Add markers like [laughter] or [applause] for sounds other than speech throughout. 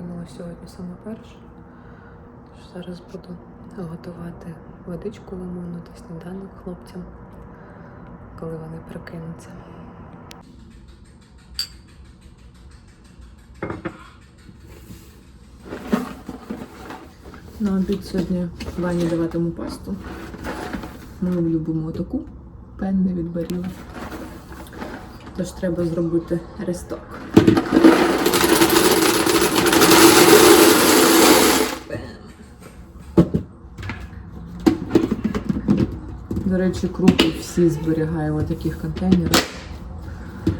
прокинулася сьогодні саме перша. Тож зараз буду готувати водичку лимонну та сніданок хлопцям, коли вони прокинуться. На обід сьогодні Вані даватиму пасту. Ми любимо таку пенне від баріла. Тож треба зробити ресток. До речі, крупи всі зберігаю в таких контейнерах.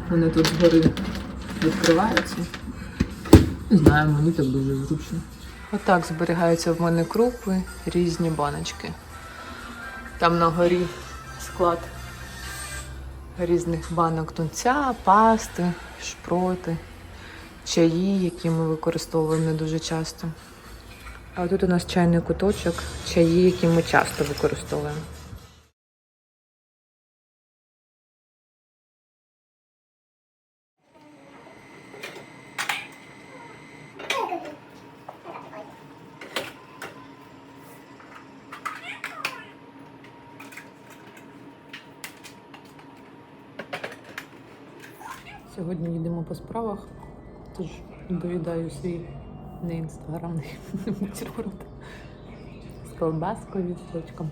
Вони тут згори відкриваються. Не знаю, мені так дуже зручно. Отак зберігаються в мене крупи, різні баночки. Там на горі склад різних банок тунця, пасти, шпроти, чаї, які ми використовуємо не дуже часто. А тут у нас чайний куточок, чаї, які ми часто використовуємо. Сьогодні їдемо по справах, тож доїдаю свій не інстаграмний [laughs] бутерброд з колбаскою і сочком.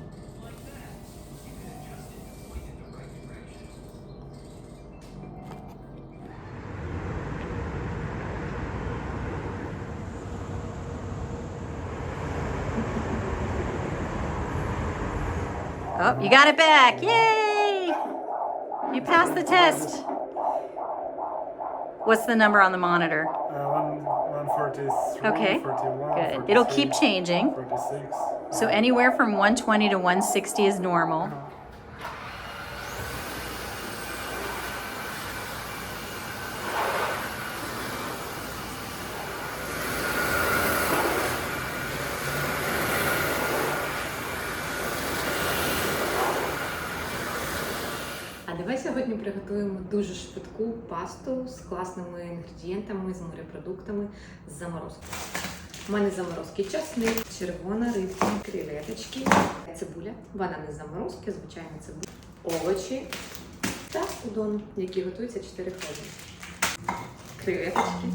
Oh, you got it back. Yay! You passed the test. What's the number on the monitor? Uh, one, 143, Okay, 41, Good. It'll keep changing. 46. So anywhere from 120 to 160 is normal. Давай сьогодні приготуємо дуже швидку пасту з класними інгредієнтами, з морепродуктами з заморозки. У мене заморозки часник, червона рибка, креветочки, цибуля, вона не з заморозки, звичайно цибуля, овочі та удон, який готується 4 хвилини. Креветочки.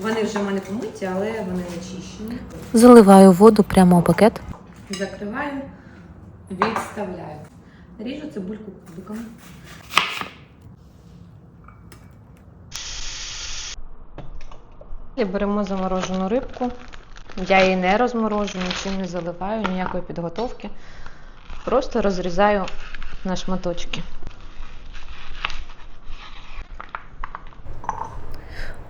Вони вже в мене помиті, але вони не чищені. Заливаю воду прямо у пакет. Закриваю, відставляю. Ріжу цибульку кубиками. Беремо заморожену рибку. Я її не розморожу, нічим не заливаю, ніякої підготовки. Просто розрізаю на шматочки.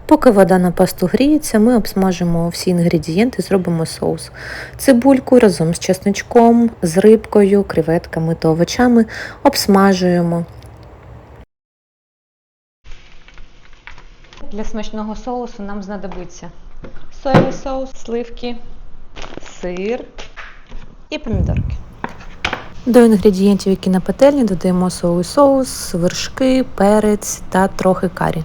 Поки вода на пасту гріється, ми обсмажимо всі інгредієнти, зробимо соус. Цибульку разом з чесничком, з рибкою, креветками та овочами обсмажуємо. Для смачного соусу нам знадобиться соєвий соус, сливки, сир і помідорки. До інгредієнтів, які на пательні, додаємо соєвий соус, вершки, перець та трохи карі.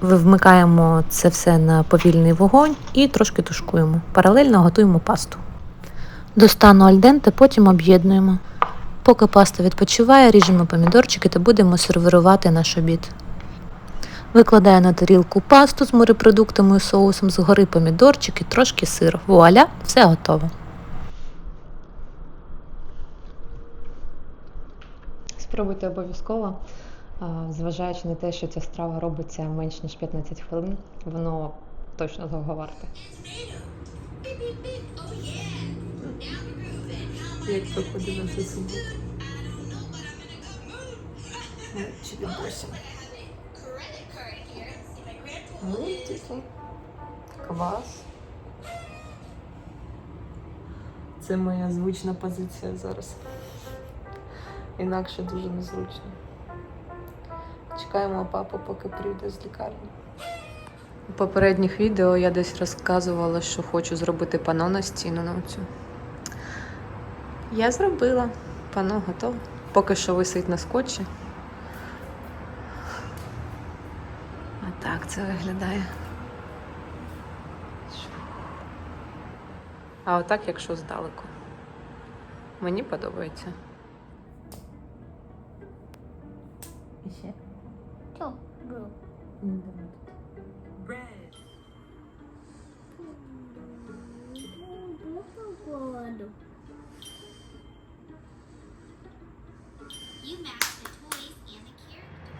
Вмикаємо це все на повільний вогонь і трошки тушкуємо. Паралельно готуємо пасту. До стану альденте потім об'єднуємо. Поки паста відпочиває, ріжемо помідорчики та будемо сервірувати наш обід. Викладаю на тарілку пасту з морепродуктами і соусом, згори помідорчики, трошки сиру. Вуаля, все готово. Спробуйте обов'язково, зважаючи на те, що ця страва робиться менш ніж 15 хвилин, воно точно того варте. Як проходила ця субота? Чи відбувся? Квас. Це моя звична позиція зараз. Інакше дуже незручно. Чекаємо папу, поки прийде з лікарні. У попередніх відео я десь розказувала, що хочу зробити пано на стіну на цю. Я зробила. Пано готове. Поки що висить на скотчі. А так це виглядає. А отак, якщо здалеку. Мені подобається.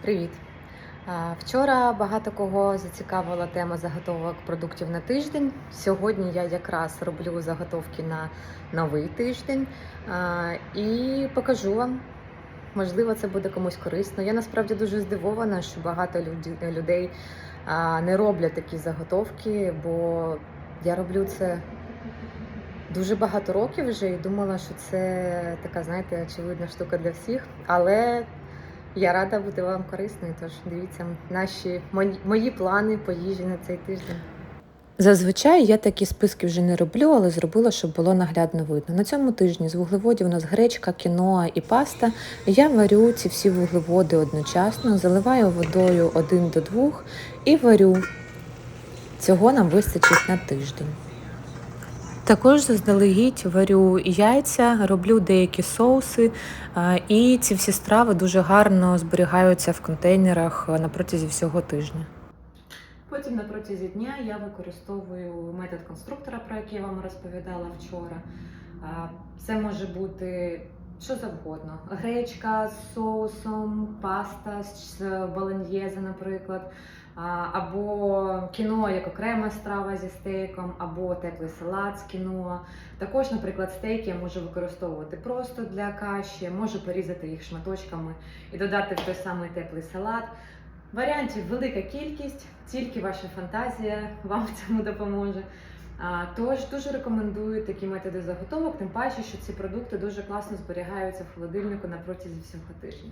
Привіт! Вчора багато кого зацікавила тема заготовок продуктів на тиждень. Сьогодні я якраз роблю заготовки на новий тиждень і покажу вам. Можливо, це буде комусь корисно. Я насправді дуже здивована, що багато людей не роблять такі заготовки, бо я роблю це дуже багато років вже і думала, що це така, знаєте, очевидна штука для всіх. Але я рада бути вам корисною, тож дивіться наші мої, мої плани по їжі на цей тиждень. Зазвичай я такі списки вже не роблю, але зробила, щоб було наглядно видно. На цьому тижні з вуглеводів у нас гречка, кіноа і паста. Я варю ці всі вуглеводи одночасно, заливаю водою один до двох і варю. Цього нам вистачить на тиждень. Також заздалегідь варю яйця, роблю деякі соуси, і ці всі страви дуже гарно зберігаються в контейнерах на протязі всього тижня. Потім на протязі дня я використовую метод конструктора, про який я вам розповідала вчора. Це може бути що завгодно: гречка з соусом, паста з баланьєзе, наприклад, або кіно як окрема страва зі стейком, або теплий салат з кіно. Також, наприклад, стейки я можу використовувати просто для каші, можу порізати їх шматочками і додати в той самий теплий салат. Варіантів велика кількість, тільки ваша фантазія вам в цьому допоможе. Тож дуже рекомендую такі методи заготовок, тим паче, що ці продукти дуже класно зберігаються в холодильнику на протязі всього тижня.